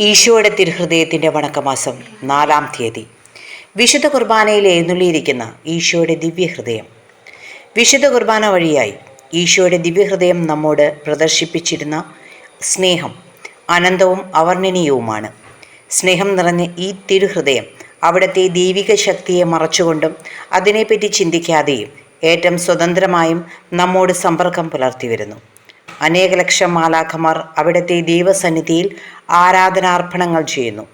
ഈശോയുടെ തിരുഹൃദയത്തിന്റെ വണക്കമാസം നാലാം തീയതി. വിശുദ്ധ കുർബാനയിൽ എഴുന്നള്ളിയിരിക്കുന്ന ഈശോയുടെ ദിവ്യഹൃദയം. വിശുദ്ധ കുർബാന വഴിയായി ഈശോയുടെ ദിവ്യഹൃദയം നമ്മോട് പ്രദർശിപ്പിച്ചിരുന്ന സ്നേഹം അനന്തവും അവർണനീയവുമാണ്. സ്നേഹം നിറഞ്ഞ ഈ തിരുഹൃദയം അവിടുത്തെ ദൈവിക ശക്തിയെ മറച്ചുകൊണ്ടും അതിനെപ്പറ്റി ചിന്തിക്കാതെയും ഏറ്റവും സ്വതന്ത്രമായും നമ്മോട് സമ്പർക്കം പുലർത്തി വരുന്നു അനേക ലക്ഷം മാലാഖമാർ അവിടുത്തെ ദൈവസന്നിധിയിൽ ആരാധനാർപ്പണങ്ങൾ ചെയ്യുന്നു.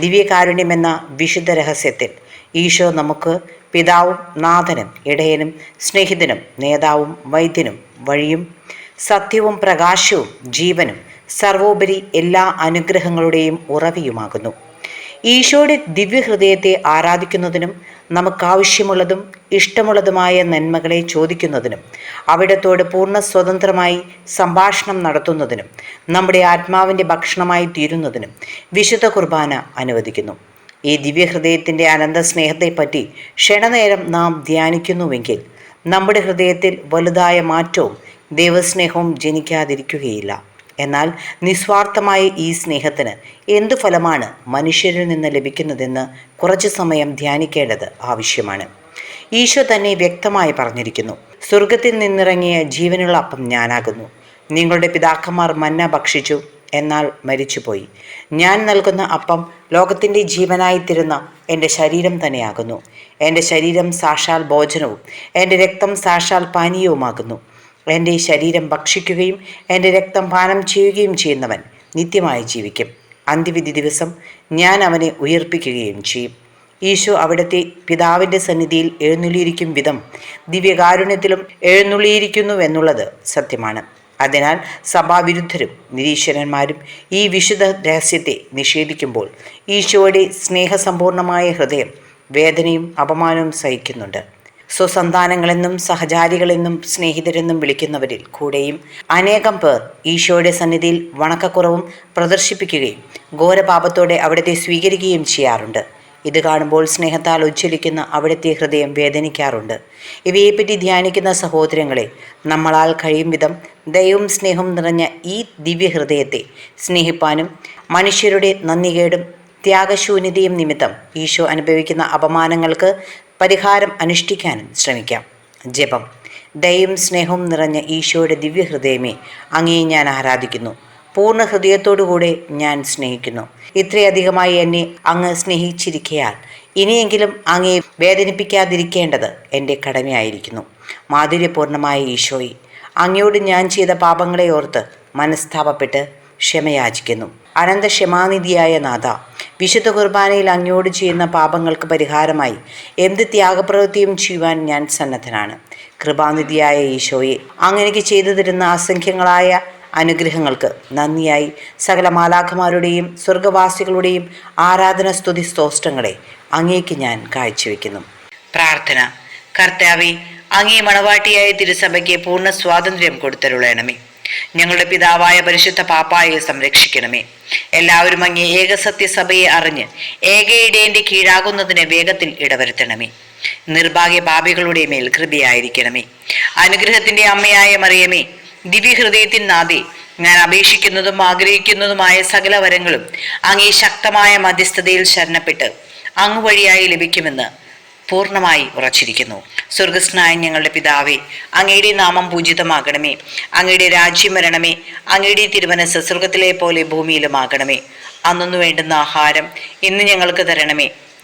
ദിവ്യകാരുണ്യമെന്ന വിശുദ്ധ രഹസ്യത്തിൽ ഈശോ നമുക്ക് പിതാവും നാഥനും ഇടയനും സ്നേഹിതനും നേതാവും വൈദ്യനും വഴിയും സത്യവും പ്രകാശവും ജീവനും സർവോപരി എല്ലാ അനുഗ്രഹങ്ങളുടെയും ഉറവിയുമാകുന്നു. ഈശോയുടെ ദിവ്യഹൃദയത്തെ ആരാധിക്കുന്നതിനും നമുക്കാവശ്യമുള്ളതും ഇഷ്ടമുള്ളതുമായ നന്മകളെ ചോദിക്കുന്നതിനും അവിടത്തോട് പൂർണ സ്വതന്ത്രമായി സംഭാഷണം നടത്തുന്നതിനും നമ്മുടെ ആത്മാവിന്റെ ഭക്ഷണമായി തീരുന്നതിനും വിശുദ്ധ കുർബാന അനുവദിക്കുന്നു. ഈ ദിവ്യഹൃദയത്തിന്റെ അനന്ത സ്നേഹത്തെപ്പറ്റി ക്ഷണനേരം നാം ധ്യാനിക്കുന്നുവെങ്കിൽ നമ്മുടെ ഹൃദയത്തിൽ വലുതായ മാറ്റവും ദൈവസ്നേഹവും ജനിക്കാതിരിക്കുകയില്ല. എന്നാൽ നിസ്വാർത്ഥമായ ഈ സ്നേഹത്തിന് എന്തു ഫലമാണ് മനുഷ്യരിൽ നിന്ന് ലഭിക്കുന്നതെന്ന് കുറച്ചു സമയം ധ്യാനിക്കേണ്ടത് ആവശ്യമാണ്. ഈശോ തന്നെ വ്യക്തമായി പറഞ്ഞിരിക്കുന്നു സ്വർഗത്തിൽ നിന്നിറങ്ങിയ ജീവനുള്ള അപ്പം ഞാനാകുന്നു. നിങ്ങളുടെ പിതാക്കന്മാർ മന്ന ഭക്ഷിച്ചു എന്നാൽ മരിച്ചുപോയി. ഞാൻ നൽകുന്ന അപ്പം ലോകത്തിന്റെ ജീവനായി തരുന്ന എന്റെ ശരീരം തന്നെയാകുന്നു. എന്റെ ശരീരം സാക്ഷാൽ ഭോജനവും എന്റെ രക്തം സാക്ഷാൽ പാനീയവുമാകുന്നു. എന്റെ ശരീരം ഭക്ഷിക്കുകയും എന്റെ രക്തം പാനം ചെയ്യുകയും ചെയ്യുന്നവൻ നിത്യമായി ജീവിക്കും. അന്ത്യവിധി ദിവസം ഞാൻ അവനെ ഉയർപ്പിക്കുകയും ചെയ്യും. ഈശോ അവിടുത്തെ പിതാവിന്റെ സന്നിധിയിൽ എഴുന്നള്ളിയിരിക്കും വിധം ദിവ്യകാരുണ്യത്തിലും എഴുന്നള്ളിയിരിക്കുന്നുവെന്നുള്ളത് സത്യമാണ്. അതിനാൽ സഭാവിരുദ്ധരും നിരീശ്വരന്മാരും ഈ വിശുദ്ധ രഹസ്യത്തെ നിഷേധിക്കുമ്പോൾ ഈശോയുടെ സ്നേഹസമ്പൂർണമായ ഹൃദയം വേദനയും അപമാനവും സഹിക്കുന്നുണ്ട്. സ്വസന്താനങ്ങളെന്നും സഹചാരികളെന്നും സ്നേഹിതരെന്നും വിളിക്കുന്നവരിൽ കൂടെയും അനേകം പേർ ഈശോയുടെ സന്നിധിയിൽ വണക്കക്കുറവും പ്രദർശിപ്പിക്കുകയും ഘോരപാപത്തോടെ അവിടത്തെ സ്വീകരിക്കുകയും ചെയ്യാറുണ്ട്. ഇത് കാണുമ്പോൾ സ്നേഹത്താൽ ഉജ്ജ്വലിക്കുന്ന അവിടുത്തെ ഹൃദയം വേദനിക്കാറുണ്ട്. ഇവയെപ്പറ്റി ധ്യാനിക്കുന്ന സഹോദരങ്ങളെ നമ്മളാൽ കഴിയും വിധം ദയവും സ്നേഹവും നിറഞ്ഞ ഈ ദിവ്യഹൃദയത്തെ സ്നേഹിപ്പാനും മനുഷ്യരുടെ നന്ദികേടും ത്യാഗശൂന്യതയും നിമിത്തം ഈശോ അനുഭവിക്കുന്ന അപമാനങ്ങൾക്ക് പരിഹാരം അനുഷ്ഠിക്കാനും ശ്രമിക്കാം. ജപം. ദയയും സ്നേഹവും നിറഞ്ഞ ഈശോയുടെ ദിവ്യഹൃദയമേ അങ്ങേ ഞാൻ ആരാധിക്കുന്നു. പൂർണ ഹൃദയത്തോടുകൂടെ ഞാൻ സ്നേഹിക്കുന്നു. ഇത്രയധികമായി എന്നെ അങ്ങ് സ്നേഹിച്ചിരിക്കയാൽ ഇനിയെങ്കിലും അങ്ങേ വേദനിപ്പിക്കാതിരിക്കേണ്ടത് എന്റെ കടമയായിരിക്കുന്നു. മാധുര്യപൂർണമായ ഈശോയി അങ്ങയോട് ഞാൻ ചെയ്ത പാപങ്ങളെ ഓർത്ത് മനസ്താപപ്പെട്ട് ക്ഷമയാചിക്കുന്നു. അനന്ത ക്ഷമാനിധിയായ നാഥ വിശുദ്ധ കുർബാനയിൽ അങ്ങയോട് ചെയ്യുന്ന പാപങ്ങൾക്ക് പരിഹാരമായി. എന്ത് ത്യാഗപ്രവൃത്തിയും ചെയ്യുവാൻ ഞാൻ സന്നദ്ധനാണ്. കൃപാനിധിയായ ഈശോയെ അങ്ങനെക്ക് ചെയ്തു തരുന്ന അസംഖ്യങ്ങളായ അനുഗ്രഹങ്ങൾക്ക് നന്ദിയായി. സകല മാലാഖമാരുടെയും സ്വർഗവാസികളുടെയും ആരാധന സ്തുതി സ്തോഷ്ടങ്ങളെ അങ്ങേക്ക് ഞാൻ കാഴ്ചവെക്കുന്നു. പ്രാർത്ഥന. കർത്താവെ അങ്ങേ മണവാട്ടിയായ തിരുസഭയ്ക്ക് പൂർണ സ്വാതന്ത്ര്യം കൊടുത്തരുളയണമേ ഞങ്ങളുടെ പിതാവായ പരിശുദ്ധ പാപ്പായെ സംരക്ഷിക്കണമേ. എല്ലാവരും അങ്ങേ ഏകസത്യസഭയെ അറിഞ്ഞ് ഏകയിടേന്റെ കീഴാകുന്നതിന് വേഗത്തിൽ ഇടവരുത്തണമേ. നിർഭാഗ്യ പാപികളുടെ മേൽ കൃപയായിരിക്കണമേ. അനുഗ്രഹത്തിന്റെ അമ്മയായ മറിയമേ ദിവ്യഹൃദയത്തിൻ നാദേ ഞാൻ അപേക്ഷിക്കുന്നതും ആഗ്രഹിക്കുന്നതുമായ സകല വരങ്ങളും അങ്ങേ ശക്തമായ മധ്യസ്ഥതയിൽ ശരണപ്പെട്ട് അങ്ങ് വഴിയായി ലഭിക്കുമെന്ന് പൂർണമായി ഉറച്ചിരിക്കുന്നു. സ്വർഗസ്നായ ഞങ്ങളുടെ പിതാവേ അങ്ങയുടെ നാമം പൂജിതമാകണമേ. അങ്ങയുടെ രാജ്യം വരണമേ. അങ്ങയുടെ തിരുവനസ് സ്വർഗത്തിലെ പോലെ ഭൂമിയിലുമാകണമേ. അന്നൊന്നു വേണ്ടുന്ന ആഹാരം ഇന്ന് ഞങ്ങൾക്ക് തരണമേ.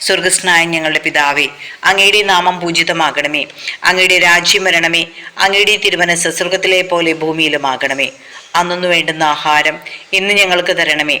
സ്വർഗസ്നായ ഞങ്ങളുടെ പിതാവേ അങ്ങയുടെ നാമം പൂജിതമാകണമേ. അങ്ങയുടെ രാജ്യം വരണമേ. അങ്ങയുടെ തിരുവനസ് സ്വർഗത്തിലെ പോലെ ഭൂമിയിലുമാകണമേ. അന്നൊന്നു വേണ്ടുന്ന ആഹാരം ഇന്ന് ഞങ്ങൾക്ക് തരണമേ.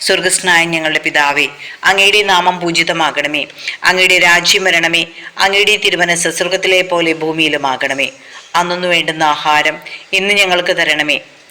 സ്വർഗസ്നായ ഞങ്ങളുടെ പിതാവേ അങ്ങയുടെ നാമം പൂജിതമാകണമേ. അങ്ങയുടെ രാജ്യം വരണമേ. അങ്ങയുടെ തിരുമനസ് സ്വർഗത്തിലെ പോലെ ഭൂമിയിലുമാകണമേ. അന്നൊന്നു വേണ്ടുന്ന ആഹാരം ഇന്ന് ഞങ്ങൾക്ക് തരണമേ.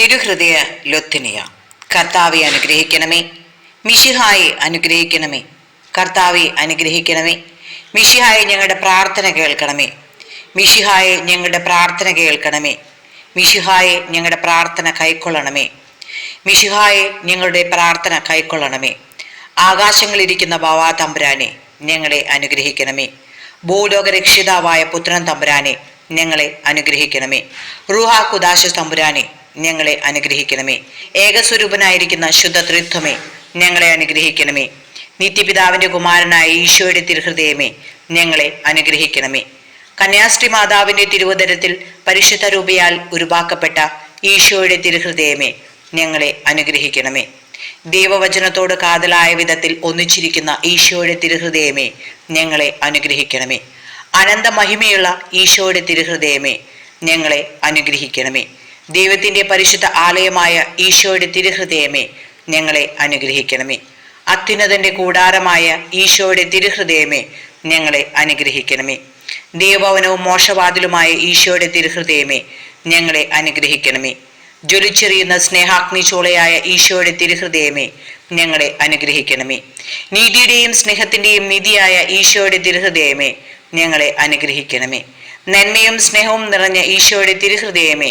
തിരുഹൃദയ ലൊത്തിനിയ. കർത്താവെ അനുഗ്രഹിക്കണമേ. മിഷിഹായെ അനുഗ്രഹിക്കണമേ. കർത്താവെ അനുഗ്രഹിക്കണമേ. മിഷിഹായെ ഞങ്ങളുടെ പ്രാർത്ഥന കേൾക്കണമേ. മിഷിഹായെ ഞങ്ങളുടെ പ്രാർത്ഥന കേൾക്കണമേ. മിഷിഹായെ ഞങ്ങളുടെ പ്രാർത്ഥന കൈക്കൊള്ളണമേ. മിഷിഹായെ ഞങ്ങളുടെ പ്രാർത്ഥന കൈക്കൊള്ളണമേ. ആകാശങ്ങളിരിക്കുന്ന ബാവാ തമ്പുരാനെ ഞങ്ങളെ അനുഗ്രഹിക്കണമേ. ഭൂലോക രക്ഷിതാവായ പുത്രൻ തമ്പുരാനെ ഞങ്ങളെ അനുഗ്രഹിക്കണമേ. റുഹാ കുദാശ തമ്പുരാനെ ഞങ്ങളെ അനുഗ്രഹിക്കണമേ. ഏകസ്വരൂപനായിരിക്കുന്ന ശുദ്ധ ത്രിത്വമേ ഞങ്ങളെ അനുഗ്രഹിക്കണമേ. നിത്യപിതാവിന്റെ കുമാരനായ ഈശോയുടെ തിരുഹൃദയമേ ഞങ്ങളെ അനുഗ്രഹിക്കണമേ. കന്യാസ്ത്രീ മാതാവിന്റെ തിരുവതരത്തിൽ പരിശുദ്ധ രൂപയാൽ ഉരുവാക്കപ്പെട്ട ഈശോയുടെ തിരുഹൃദയമേ ഞങ്ങളെ അനുഗ്രഹിക്കണമേ. ദൈവവചനത്തോട് കാതലായ വിധത്തിൽ ഒന്നിച്ചിരിക്കുന്ന ഈശോയുടെ തിരുഹൃദയമേ ഞങ്ങളെ അനുഗ്രഹിക്കണമേ. അനന്ത മഹിമയുള്ള ഈശോയുടെ തിരുഹൃദയമേ ഞങ്ങളെ അനുഗ്രഹിക്കണമേ. ദൈവത്തിന്റെ പരിശുദ്ധ ആലയമായ ഈശോയുടെ തിരുഹൃദയമേ ഞങ്ങളെ അനുഗ്രഹിക്കണമേ. അത്യുന്നതന്റെ കൂടാരമായ ഈശോയുടെ തിരുഹൃദയമേ ഞങ്ങളെ അനുഗ്രഹിക്കണമേ. ദേവഭവനവും മോശവാതിലുമായ ഈശോയുടെ തിരുഹൃദയമേ ഞങ്ങളെ അനുഗ്രഹിക്കണമേ. ജ്വലിച്ചെറിയുന്ന സ്നേഹാഗ്നി ചോളയായ ഈശോയുടെ തിരുഹൃദയമേ ഞങ്ങളെ അനുഗ്രഹിക്കണമേ. നീതിയുടെയും സ്നേഹത്തിന്റെയും നിധിയായ ഈശോയുടെ തിരുഹൃദയമേ ഞങ്ങളെ അനുഗ്രഹിക്കണമേ. നന്മയും സ്നേഹവും നിറഞ്ഞ ഈശോയുടെ തിരുഹൃദയമേ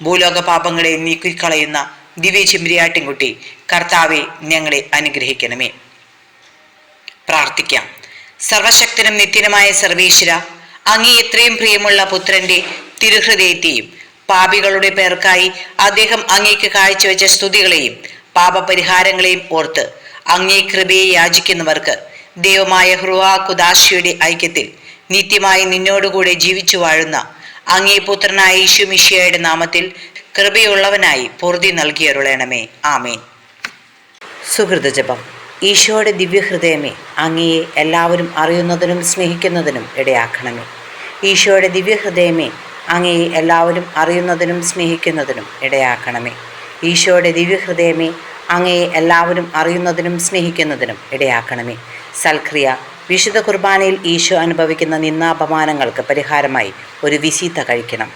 ഭൂലോക പാപങ്ങളെ നീക്കിക്കളയുന്ന ദിവ്യ ചെമ്പരിയാട്ടിൻകുട്ടി കർത്താവെ ഞങ്ങളെ അനുഗ്രഹിക്കണമേ. പ്രാർത്ഥിക്കാം. സർവശക്തനും നിത്യനുമായ സർവേശ്വര അങ്ങേ എത്രയും പ്രിയമുള്ള പുത്രന്റെ തിരുഹൃദയത്തെയും പാപികളുടെ പേർക്കായി അദ്ദേഹം അങ്ങേക്ക് കാഴ്ചവെച്ച സ്തുതികളെയും പാപപരിഹാരങ്ങളെയും ഓർത്ത് അങ്ങേ കൃപയെ യാചിക്കുന്നവർക്ക് ദൈവമായ ഹൃവാ കുദാശിയുടെ ഐക്യത്തിൽ നിത്യമായി നിന്നോടുകൂടെ ജീവിച്ചു വാഴുന്ന അങ്ങേ പുത്രനായ യേശു മിഷിയയുടെ നാമത്തിൽ കൃപയുള്ളവനായി പൊറുതി നൽകിയരുളേണമേ. ആമേൻ. സുഹൃത ജപം. ഈശോയുടെ ദിവ്യഹൃദയമേ അങ്ങയെ എല്ലാവരും അറിയുന്നതിനും സ്നേഹിക്കുന്നതിനും ഇടയാക്കണമേ. ഈശോയുടെ ദിവ്യഹൃദയമേ അങ്ങയെ എല്ലാവരും അറിയുന്നതിനും സ്നേഹിക്കുന്നതിനും ഇടയാക്കണമേ. ഈശോയുടെ ദിവ്യഹൃദയമേ അങ്ങയെ എല്ലാവരും അറിയുന്നതിനും സ്നേഹിക്കുന്നതിനും ഇടയാക്കണമേ. സൽക്രിയ വിശുദ്ധ കുർബാനയിൽ ഈശോ അനുഭവിക്കുന്ന നിന്നാപമാനങ്ങൾക്ക് പരിഹാരമായി ഒരു വിശീത കഴിക്കണം.